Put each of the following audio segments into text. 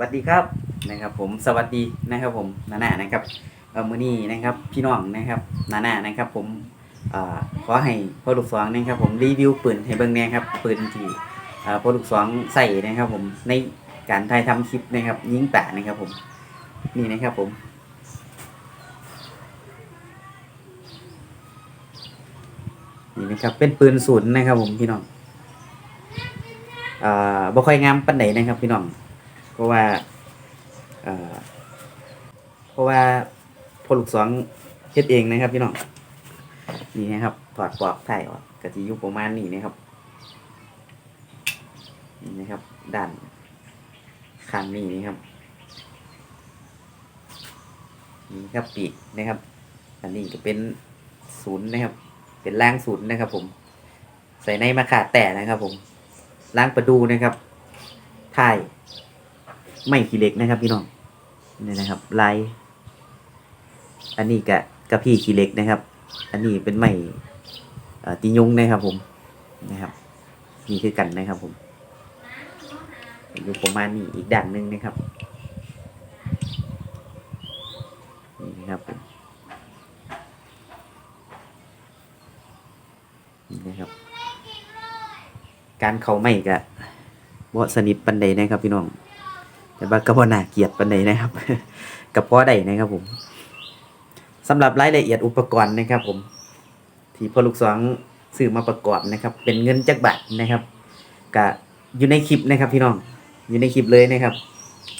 วัสดีครับนะครับ ผมสวัสดีนะครับผมนานานะครับเออมือนี้นะครับพี่น้องนะครับนานานะครับ ผมเอ่อขอให้พ่อลูกสองนะครับ ผมรีวิวปืนให้เบิ่งแหน่ครับปืนที่เอ่อพ่อลูกสองใส่นะครับ ผมในการถ่ายทำคลิปนะครับ ยิงป่านะครับ ผมนี่นะครับผม นี่นะครับเป็นปืนศูนย์นะครับ ผมพี่น้องอ่อบ่ค่อยงามปานใดนะครับ พี่น้อง เพราะว่าเพราะว่าพอลูกสองเฮ็ดเองนะครับพี่น้อง นี่นะครับถอดปลอกถ่ออกก็จะอยู่ประมาณนี้นะครับนี่นะครับด้านข้างนี้นะครับนี่ครับปีกนะครับ อันนี้ก็เป็นศูนย์นะครับ เป็นล่างศูนย์นะครับ ผม ใส่ในมะขาดแต่นะครับ ผมล้างประดูนะครับถ่าย ไม่ขี้เหล็กนะครับ พี่น้องนี่นะครับลายอันนี้กะกะพี่ขี้เหล็กนะครับ อันนี้เป็นไม้ติยุงนะครับ ผมนะครับนี่คือกันนะครับ ผมอยู่ประมาณนี้อีกด้านหนึ่งนะครับนี่นะครับผมนี่นะครับ การเขาไม่กะบ่สนิทปันใดนะครับ พี่น้อง แต่ว่าก็บ่น่าเกียดปานใดนะครับกับพอได้นะครับผมสำหรับรายละเอียดอุปกรณ์นะครับ ผม ที่พ่อลูกสองซื้อมาประกอบนะครับ เป็นเงินจักบาทนะครับก็อยู่ในคลิปนะครับ พี่น้องอยู่ในคลิปเลยนะครับ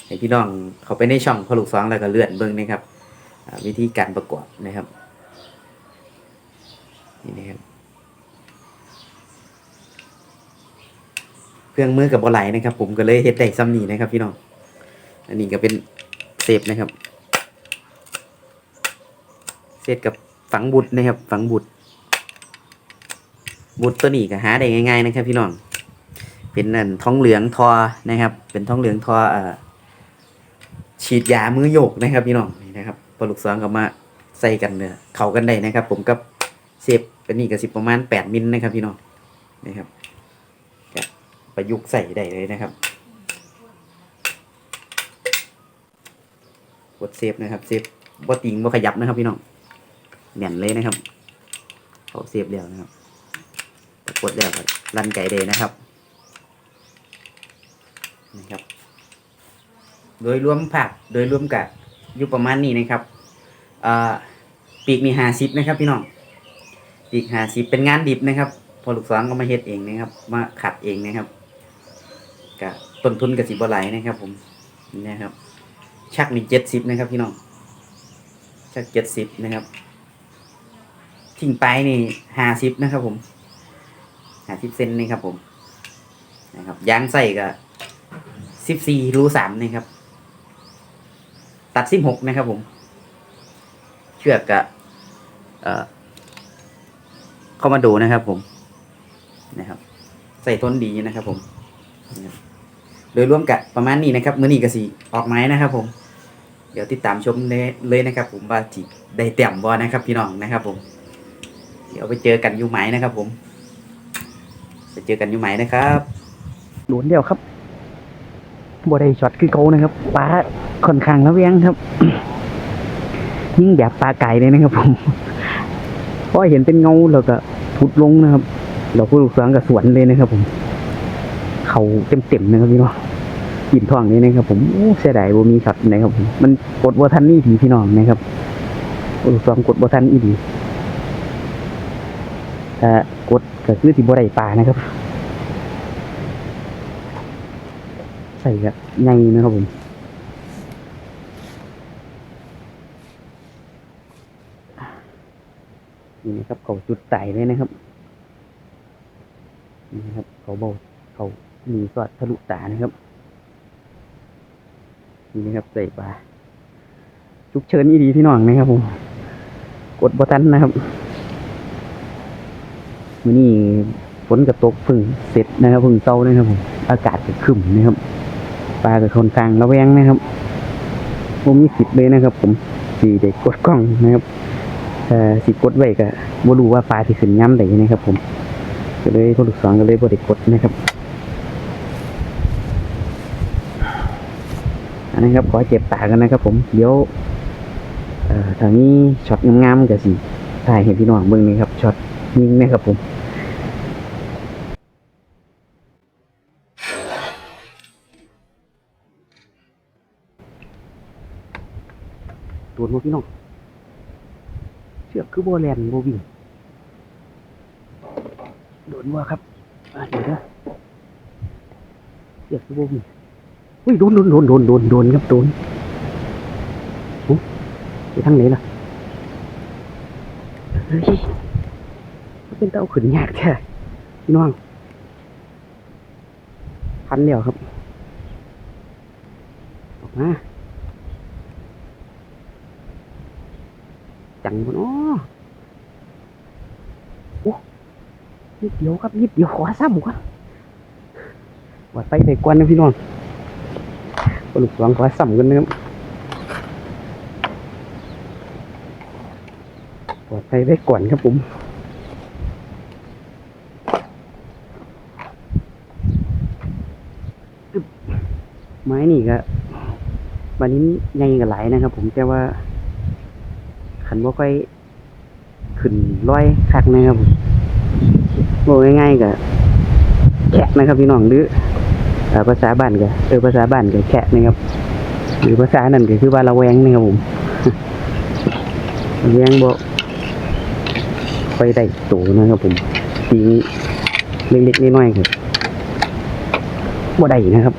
ให้พี่น้องเขาไปในช่องพ่อลูกสองแล้วก็เลื่อนเบิ่งนะครับวิธีการประกอบนะครับนี่นะครับเครื่องมือกับบอไหลนะครับ ผมก็เลยเฮ็ดได้ซ้ำนี้นะครับ พี่น้อง อันนี้ก็เป็นเซฟนะครับเซฟกับฝังบุตรนะครับ ฝังบุตร บุตรตัวนี้ก็หาได้ง่าย ๆ นะครับ พี่น้อง เป็นนั่นท้องเหลืองทอนะครับ เป็นท้องเหลืองทออ่าฉีดยามือโยกนะครับ พี่น้องนี่นะครับปลุกสองก็มาใส่กันเนี่ยเข้ากันได้นะครับ ผมกับเซฟอันนี้ก็สิประมาณแปดมิลนะครับ พี่น้องนะครับประยุกต์ใส่ได้เลยนะครับ กดเซฟนะครับเซฟบ่ติงบ่ขยับนะครับพี่น้องแน่นเลยนะครับเขาเซฟแล้วนะครับกดแล้วก็รันไก่เลยนะครับนะครับ โดยรวมผักโดยรวมกับอยู่ประมาณนี้นะครับอ่าปีกมีหาสิบนะครับพี่น้องปีกหาสิบเป็นงานดิบนะครับ พอลูกสองก็มาเฮ็ดเองนะครับ มาขัดเองนะครับกับต้นทุนกับสิบไหลายนะครับ ผมนี่นะครับ ชักนี่เจ็ดสิบนะครับพี่น้องชักเจ็ดสิบนะครับ ทิ้งไปนี่ห้าสิบนะครับ ผมห้าสิบเซนนะครับ ผมนะครับยางใส่ก็สิบสี่รูสามนะครับ ตัดสิบหกนะครับ ผม เชือกกะเอ่อเข้ามาดูนะครับ ผมนะครับ ใส่ทนดีนะครับ ผมโดยรวมกับประมาณนี้นะครับ มือนี้ก็สิออกไม้นะครับ ผม เดี๋ยวติดตามชมเลยนะครับผมว่าจิได้เต็มบอนะครับ พี่น้องนะครับผม เดี๋ยวไปเจอกันยูไหมนะครับ ผม ไปเจอกันยูไหมนะครับหลุนเดียวครับบ่ได้ช็อตคือเขานะครับปลาค่อนข้างระแวงครับยิ่งแบบปลาไก่เลยนะครับ ผมเพราะเห็นเป็นเงาแล้วก็พุดลงนะครับ เราผู้ลูกสางกับสวนเลยนะครับ ผม เขาเต็มๆนะครับพี่น้อง กินท้องนี้นะครับผมโอ้เสียดายบ่มีช็อตนะครับผมมันกดบ่ทันนี่ผีพี่น้องนะครับโอ้สองกดบ่ทันอีดีถ้ากดก็คือสิบ่ได้ปลานะครับใส่กับไงนะครับผมนี่นะครับเขาจุดไตเลยนะครับนี่นะครับ เขาเบาเขามีสอดทะลุตานะครับ นี่ครับใส่ปลาชุกเชิญอีดีพี่น้องนะครับผมกดบอตันนะครับวันนี้ฝนกระตกพึ่งเสร็จนะครับพึ่งเศร้านะครับผมอากาศก็ครึมนนะครับปลาก็คนข้างระแวงนะครับผมมีสิทธิ์เลยนะครับ ผมสี่เด็กกดกล้องนะครับแต่สิกดไว้ก็บ่รู้ว่าปลาที่ขึ้นย้ำไหนนะครับ ผมก็เลยพอลูกสองก็เลยบริกดนะครับ นนี้ครับขอเจ็บตากันนะครับ ผมเดี๋ยวทางนี้ช็อตงามๆกับสิถ่ายเห็นพี่น้องเบิ่งนี่ครับช็อตยิงนะครับผมโดนบ่พี่น้องเชือกคือโบแลนโบวิ่งโดนว่าครับเดี๋ยวนะเชือกคือโบวิ่ง อุ้ยโดนโดนโดนโดนโดนโดนครับโดนโอ้ไปทางไหนล่ะเฮ้ยมันเป็นเต้าขึ้นยากแท้พี่น้องพันเดียวครับ ออกมาจังบนอ้อโอ้นิดเดียวครับนิดเดียวขอซ้ำกว่าวัดไปไปกวนนะพี่น้อง ปลุกสองขอซ้ำกันนะครับวัดไปไปก่อนครับผมไม้นี่ก็วันนี้ใหญ่กันหลายนะครับ ผมแต่ว่าขันบ่ค่อยขึ้นร้อยคักนะครับบอกง่ายๆก็แขะนะครับพี่น้องหรือ ถ้าภาษาบ้านก็เออภาษาบ้านก็แฉะนะครับ หรือภาษานั่นก็คือว่าระแวงนะครับผมระแวงบ่ค่อยได้โตนะครับผมตีงเล็กๆน้อยๆครับบ่ได้นะครับ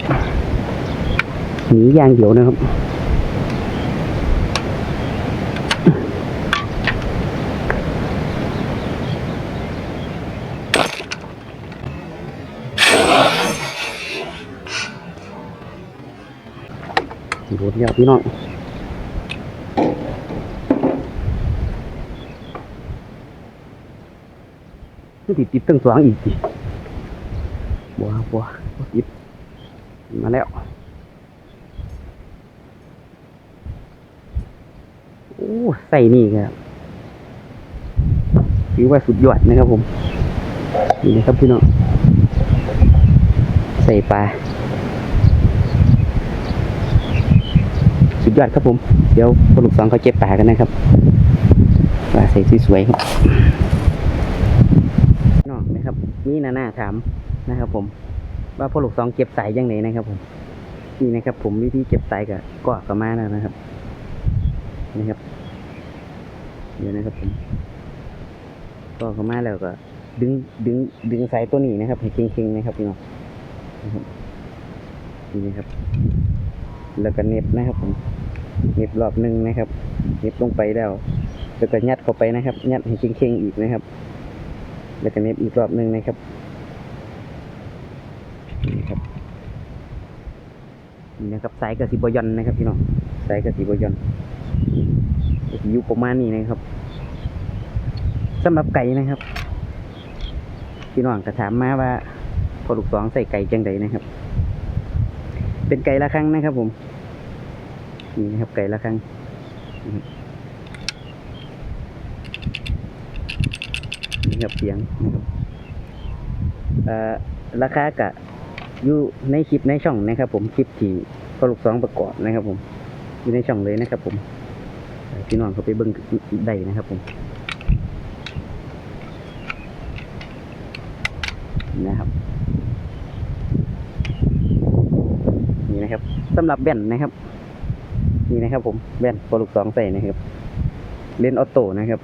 หนีอย่างเดียวนะครับ ดเดียวพี่น้องนี่ติดติดตั้งสองอีกทีบัวบัวบัวติด มาแล้ว โอ้ใส่นี่ครับถือว่าสุดยอดนะครับผม นี่นะครับพี่น้อง ใส่ปลา สุด ยอดครับผม เดี๋ยวพอลูกสองเขาเจ็บปากันนะครับปลาใส่สวยๆครับน้องนะครับนี่นาหน้าถามนะครับ ผม ว่าพอลูกสองเก็บสายยังไงนะครับ ผม นี่นะครับ ผมวิธีเก็บสายกับกอกกับมาแล้วนะครับนะครับ เดี๋ยวนะครับผมกอกกับมาแล้วก็ ดึงดึงดึงสายตัวนี้นะครับให้เค็งๆนะครับพี่น้องนี่นะครับ แล้วก็เน็บนะครับผม เน็บรอบหนึ่งนะครับเน็บลงไปแล้วแล้วก็ยัดเข้าไปนะครับ ยัดให้เข่งๆอีกนะครับ แล้วก็เน็บอีกรอบหนึ่งนะครับนี่ครับนี่นะครับสายกระสีบอยอนนะครับพี่น้องสายกระสีบอยอนอยู่ประมาณนี้นะครับสำหรับไก่นะครับ พี่น้องก็ถามมาว่าพอลูกสองใส่ไก่จังใดนะครับ เป็นไก่ละครั้งนะครับผม นี่นะครับไก่ละครั้งนี่ครับเสียงนะครับอ่อราคากะอยู่ในคลิปในช่องนะครับ ผมคลิปที่พอลูกสองประกอบนะครับ ผมอยู่ในช่องเลยนะครับ ผมพี่น้องเขาไปเบิ้งได้นะครับ ผมนะครับนี่นะครับสำหรับแบนนะครับ นี่นะครับ ผมแบนโปรลูกสองใส่นะครับเลนออโต้นะครับ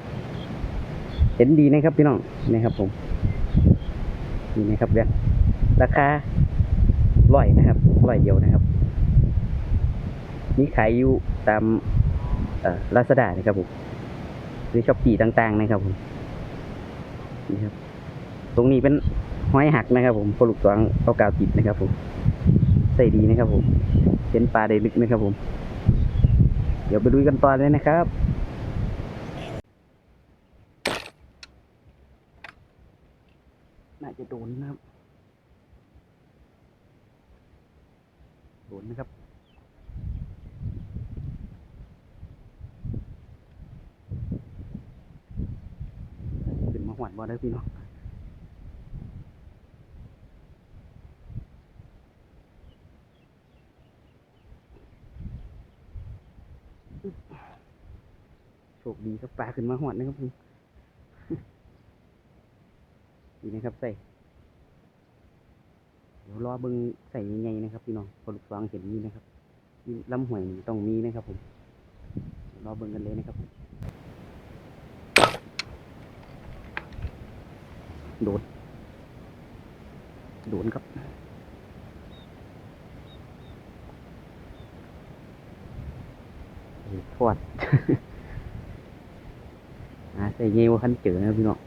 เห็นดีนะครับพี่น้องนะครับผมนี่นะครับแบนราคาร้อยนะครับร้อยเดียวนะครับนี่ขายอยู่ตามลาซาด้านะครับผมหรือช้อปปี้ต่างๆนะครับผมนี่ครับ ตรงนี้เป็นห้อยหักนะครับ ผมปลูกสองเอากาวติดนะครับ ผมใส่ดีนะครับ ผมเห็นปลาได้ลึกนะครับผม เดี๋ยวไปดูกันต่อเลยนะครับน่าจะโดนนะครับ โดนนะครับขึ้นมาหวานบอลได้พี่น้อง โชคดีครับปลาขึ้นมาหอดนะครับผมดีนะครับใส่เดี๋ยวรอเบิ้งใส่ยังไงนะครับพี่น้องพอลูกฟางเห็นนี่นะครับนี่ลำหวยต้องมีนะครับผมรอเบิ้งกันเลยนะครับผมโดนโดนครับทอด อาใส่เงี้ยวาคันเจอนะพี่น้อง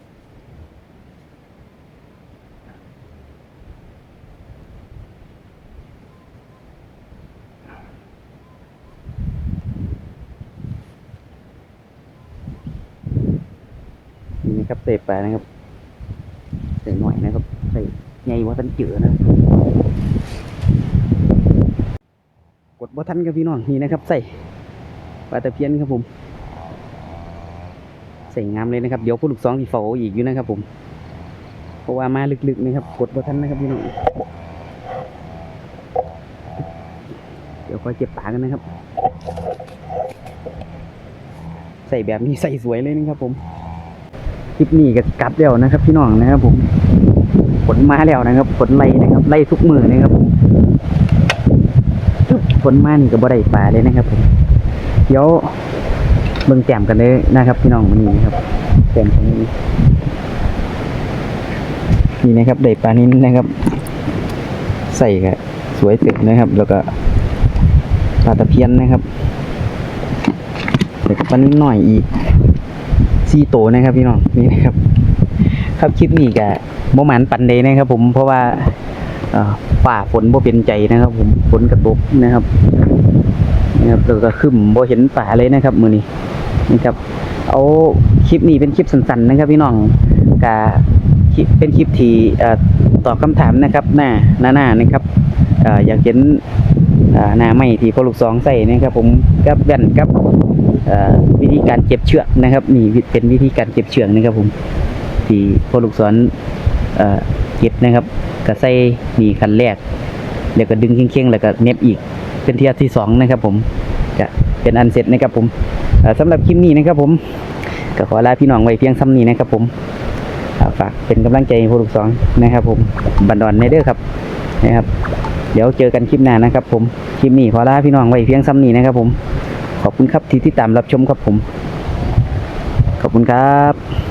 นี่ครับเศษปนะครับใส่หน่อยนะครับใส่ใหญ่ว่าทันเจือนะ กดบ่ทันครับพี่น้องนี่นะครับ ใส่ปลาตะเพียนครับผม ใส่งามเลยนะครับ เดี๋ยวผู้ลูกสองที่เฝ้าอีกอยู่นะครับ ผม เพราะว่ามาลึกๆนะครับ กดบ่ทันนะครับพี่น้อง เดี๋ยวคอยเก็บปลากันนะครับ ใส่แบบนี้ใส่สวยเลยนะครับ ผม คลิปนี้ก็กลับแล้วนะครับ พี่น้องนะครับ ผม ผลมาแล้วนะครับ ผลไล่นะครับ ไล่ทุกมือนะครับผมปึ๊บผลมานี่ก็บ่ได้ปลาเลยนะครับ ผม เดี๋ยว เบิ่งแจ่มกันเลยนะครับพี่น้องวันนี้นะครับแจ่มตรงนี้นี่นะครับได้ปลานี้นนะครับ ใส่ก็สวยเต็มนะครับ แล้วก็ปลาตะเพียนนะครับแล้วก็ปลานิ้นหน่อยอีกซีโตนะครับ พี่น้องนี่นะครับ ครับคลิปนี้ก็บ่หมันปันเดนะครับ ผมเพราะว่าเอ่อฝ่าฝนบ่เป็นใจนะครับ ผมฝนกระตกนะครับนะครับแล้วก็ขึ้นบ่เห็นป่าเลยนะครับ มือนี้ นะครับ เอาคลิปนี้เป็นคลิปสั้นๆนะครับพี่น้องกะคลิปเป็นคลิปที่ตอบคำถามนะครับหน้าหน้าหน้านะครับออยากเห็นหน้าใหม่ที่พอลูกสองใส่นะครับ ผมกับแว่นกับวิธีการเก็บเชือกนะครับนี่เป็นวิธีการเก็บเชือกนะครับ ผมที่พอลูกศรเอ่อเก็บนะครับก็ใส่มีคันแรกแล้วก็ดึงเข่งๆแล้วก็เน็บอีกเป็นเทียที่สองนะครับ ผมจะเป็นอันเสร็จนะครับผม สำหรับคลิปนี้นะครับผมก็ขอลาพี่น้องไว้เพียงซ้ำนี้นะครับผมฝากเป็นกำลังใจให้พลูกสองนะครับ ผมบันดอนในเด้อครับนะครับ เดี๋ยวเจอกันคลิปหน้านะครับ ผมคลิปนี้ขอลาพี่น้องไว้เพียงซ้ำนี้นะครับ ผมขอบคุณครับที่ติดตามรับชมครับผม ขอบคุณครับ